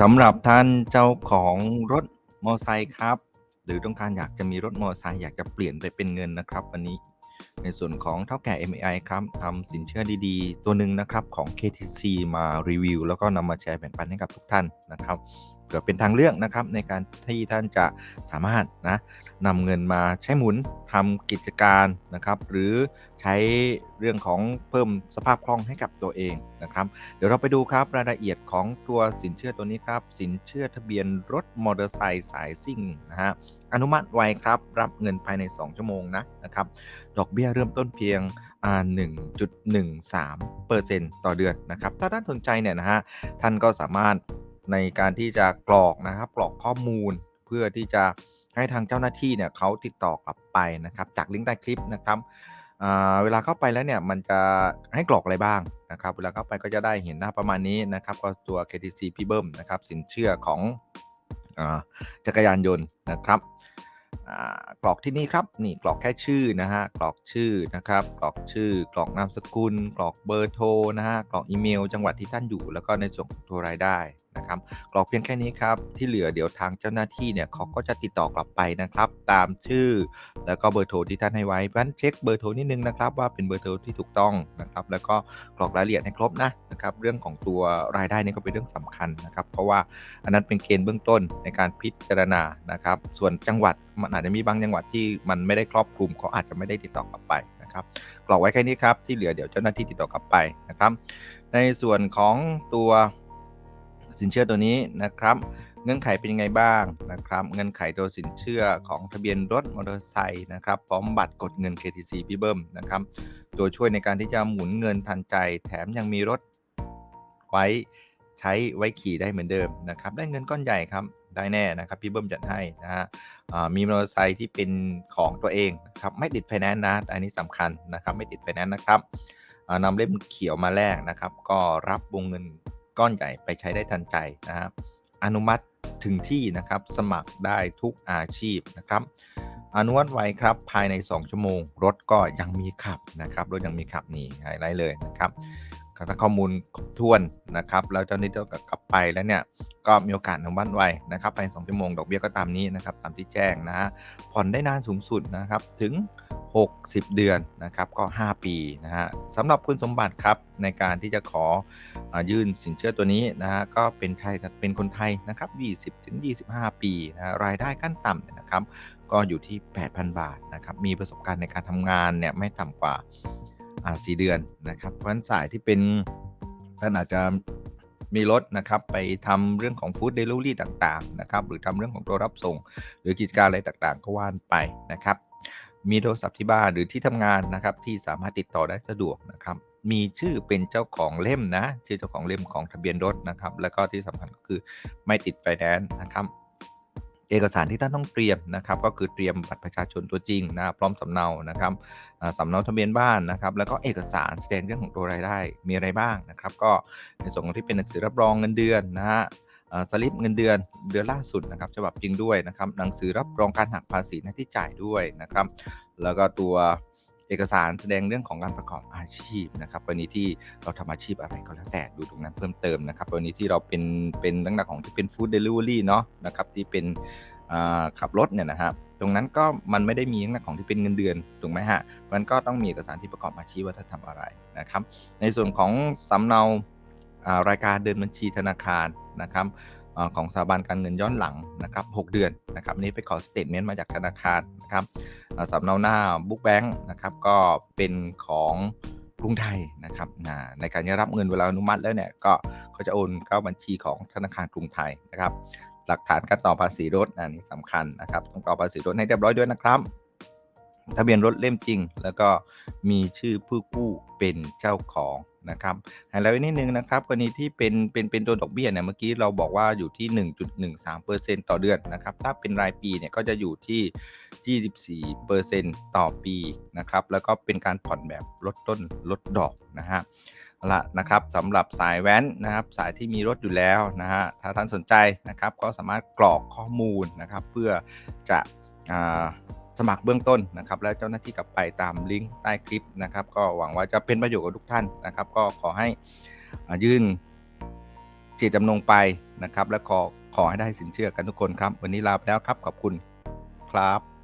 สำหรับท่านเจ้าของรถมอไซค์ครับ หรือต้องการอยากจะมีรถมอไซค์อยากจะเปลี่ยนไปเป็นเงินนะครับ วันนี้ในส่วนของเท่าแก่ MAI ครับทำสินเชื่อดีๆ ตัวหนึ่งนะครับของ KTC มารีวิว แล้วก็นำมาแชร์แบ่งปันให้กับทุกท่านนะครับเผื่อเป็นทางเลือกนะครับในการที่ท่านจะสามารถนะนำเงินมาใช้หมุนทำกิจการนะครับ หรือใช้เรื่องของเพิ่มสภาพคล่องให้กับตัวเองนะครับ เดี๋ยวเราไปดูครับรายละเอียดของตัวสินเชื่อตัวนี้ครับ สินเชื่อทะเบียนรถมอเตอร์ไซค์สายซิ่งนะฮะอนุมัติไวครับ รับเงินภายใน 2 ชั่วโมงนะนะครับ ดอกเบี้ยเริ่มต้นเพียงอ่า1.13เปอร์เซ็นต์ต่อเดือนนะครับ ถ้าท่านสนใจเนี่ยนะฮะท่านก็สามารถ ในการที่จะกรอกนะครับกรอกข้อมูล เพื่อที่จะให้ทางเจ้าหน้าที่เนี่ยเขาติดต่อกลับไปนะครับจากลิงก์ใต้คลิปนะครับเวลาเข้าไปแล้วเนี่ยมันจะให้กรอกอะไรบ้างนะครับเวลาเข้าไปก็จะได้เห็นหน้าประมาณนี้นะครับก็ตัว KTC พี่เบิ้มนะครับสินเชื่อของอจักรยานยนต์นะครับกรอกที่นี่ครับนี่กรอกแค่ชื่อนะฮะกรอกชื่อนะครับกรอกชื่อกรอกนามสกุล กรอกเบอร์โทรนะฮะกรอกอีเมล จังหวัดที่ท่านอยู่ แล้วก็ในส่วนของตัวรายได้ นะครับกรอกเพียงแค่นี้ครับที่เหลือเดี๋ยวทางเจ้าหน้าที่เนี่ยเขาก็จะติดต่อกลับไปนะครับ ตามชื่อ แล้วก็เบอร์โทรที่ท่านให้ไว้เพราะฉะนั้นเช็คเบอร์โทรนิดนึงนะครับว่าเป็นเบอร์โทรที่ถูกต้องนะครับ แล้วก็กรอกรายละเอียดให้ครบนะนะครับเรื่องของตัวรายได้นี่ก็เป็นเรื่องสำคัญนะครับ เพราะว่าอันนั้นเป็นเกณฑ์เบื้องต้นในการพิจารณานะครับ ส่วนจังหวัดมันอาจจะมีบางจังหวัดที่มันไม่ได้ครอบคลุมเขาอาจจะไม่ได้ติดต่อกลับไปนะครับกรอกไว้แค่นี้ครับที่เหลือเดี๋ยวเจ้าหน้าที่ติดต่อกลับไปนะครับ ในส่วนของตัว สินเชื่อตัวนี้นะครับเงื่อนไขเป็นยังไงบ้างนะครับเงื่อนไขตัวสินเชื่อของทะเบียนรถมอเตอร์ไซค์นะครับพร้อมบัตรกดเงิน KTC พี่เบิ้มนะครับตัวช่วยในการที่จะหมุนเงินทันใจ แถมยังมีรถไว้ใช้ไว้ขี่ได้เหมือนเดิมนะครับได้เงินก้อนใหญ่ครับได้แน่นะครับพี่เบิ้มจัดให้นะฮะมีมอเตอร์ไซค์ที่เป็นของตัวเองนะครับไม่ติดไฟแนนซ์นะอันนี้สำคัญนะครับไม่ติดไฟแนนซ์นะครับนำเล่มเขียวมาแลกนะครับ ก็รับวงเงิน ก้อนใหญ่ไปใช้ได้ทันใจนะครับ อนุมัติถึงที่นะครับสมัครได้ทุกอาชีพนะครับ อนุมัติไว้ครับภายใน 2 ชั่วโมง รถก็ยังมีขับนะครับรถยังมีขับนี่ไฮไลท์เลยนะครับถ้าข้อมูลครบถ้วนนะครับแล้วเจ้าหน้าที่ก็กลับไปแล้วเนี่ยก็มีโอกาสอนุมัติไว้นะครับภายใน2ชั่วโมงดอกเบี้ยก็ตามนี้นะครับตามที่แจ้งนะฮะผ่อนได้นานสูงสุดนะครับถึง 60 เดือนนะครับก็ 5 ปีนะฮะสำหรับคุณสมบัติครับในการที่จะขออยื่นสินเชื่อตัวนี้นะฮะก็เป็นไทยเป็นคนไทยนะครับ 20ถึง25 ปีนะฮะรายได้ขั้นต่ำนะครับ ก็อยู่ที่ 8,000 บาทนะครับมีประสบการณ์ในการทำงานเนี่ยไม่ต่ำกว่าอ่า4เดือนนะครับเพราะฉะนั้นสายที่เป็นท่านอาจจะมีรถนะครับไปทำเรื่องของฟู้ดเดลิเวอรี่ต่างๆนะครับหรือทำเรื่องของตัวรับส่ง หรือกิจการอะไรต่างๆ ก็ว่านไปนะครับ มีโทรศัพท์ที่บ้านหรือที่ทำงานนะครับ ที่สามารถติดต่อได้สะดวกนะครับ มีชื่อเป็นเจ้าของเล่มนะ ชื่อเจ้าของเล่มของทะเบียนรถนะครับ แล้วก็ที่สำคัญก็คือไม่ติดไฟแนนซ์นะครับเอกสารที่ท่านต้องเตรียมนะครับก็คือเตรียมบัตรประชาชนตัวจริงนะพร้อมสำเนานะครับสำเนาทะเบียนบ้านนะครับแล้วก็เอกสารแสดงเรื่องของตัวรายได้มีอะไรบ้างนะครับ ก็ในส่วนของที่เป็นหนังสือรับรองเงินเดือนนะฮะ สลิปเงินเดือนเดือนล่าสุดนะครับฉบับจริงด้วยนะครับหนังสือรับรองการหักภาษีหน้าที่จ่ายด้วยนะครับแล้วก็ตัวเอกสารแสดงเรื่องของการประกอบอาชีพนะครับวันนี้ที่เราทำอาชีพอะไรก็แล้วแต่ดูตรงนั้นเพิ่มเติมนะครับวันนี้ที่เราเป็นเป็นลักษณะของที่เป็นฟู้ดเดลิเวอรี่เนาะนะครับที่เป็นขับรถเนี่ยนะครับตรงนั้นก็มันไม่ได้มีลักษณะของที่เป็นเงินเดือนถูกไหมฮะมันก็ต้องมีเอกสารที่ประกอบอาชีพว่าท่านทำอะไรนะครับ ในส่วนของสำเนา รายการเดินบัญชีธนาคารนะครับอของสถาบันการเงินย้อนหลังนะครับ6เดือนนะครับนี้ไปขอสเตทเมนต์มาจากธนาคารนะครับสำเนาหน้าบุ๊กแบงค์นะครับก็เป็นของกรุงไทยนะครับในการจะรับเงินเวลาอนุมัติแล้วเนี่ยก็เขาจะโอนเข้าบัญชีของธนาคารกรุงไทยนะครับหลักฐานการต่อภาษีรถอันนี้สำคัญนะครับต้องต่อภาษีรถให้เรียบร้อยด้วยนะครับ ทะเบียนรถเล่มจริง แล้วก็มีชื่อผู้กู้เป็นเจ้าของนะครับไฮไลท์ไว้นิดนึงนะครับกรณีที่เป็นเป็นเป็นตัวดอกเบี้ยเนี่ยเมื่อกี้เราบอกว่าอยู่ที่ 1.13%ต่อเดือนนะครับ ถ้าเป็นรายปีเนี่ยก็จะอยู่ที่ 24%ต่อปีนะครับ แล้วก็เป็นการผ่อนแบบลดต้นลดดอกนะฮะละนะครับสำหรับสายแว้นนะครับ สายที่มีรถอยู่แล้วนะฮะถ้าท่านสนใจนะครับ ก็สามารถกรอกข้อมูลนะครับ เพื่อจะอ่า สมัครเบื้องต้นนะครับ แล้วเจ้าหน้าที่กลับไปตามลิงก์ใต้คลิปนะครับ ก็หวังว่าจะเป็นประโยชน์กับทุกท่านนะครับ ก็ขอให้ยื่นเจตจำนงไปนะครับ และขอขอให้ได้สินเชื่อกันทุกคนครับ วันนี้ลาไปแล้วครับขอบคุณครับ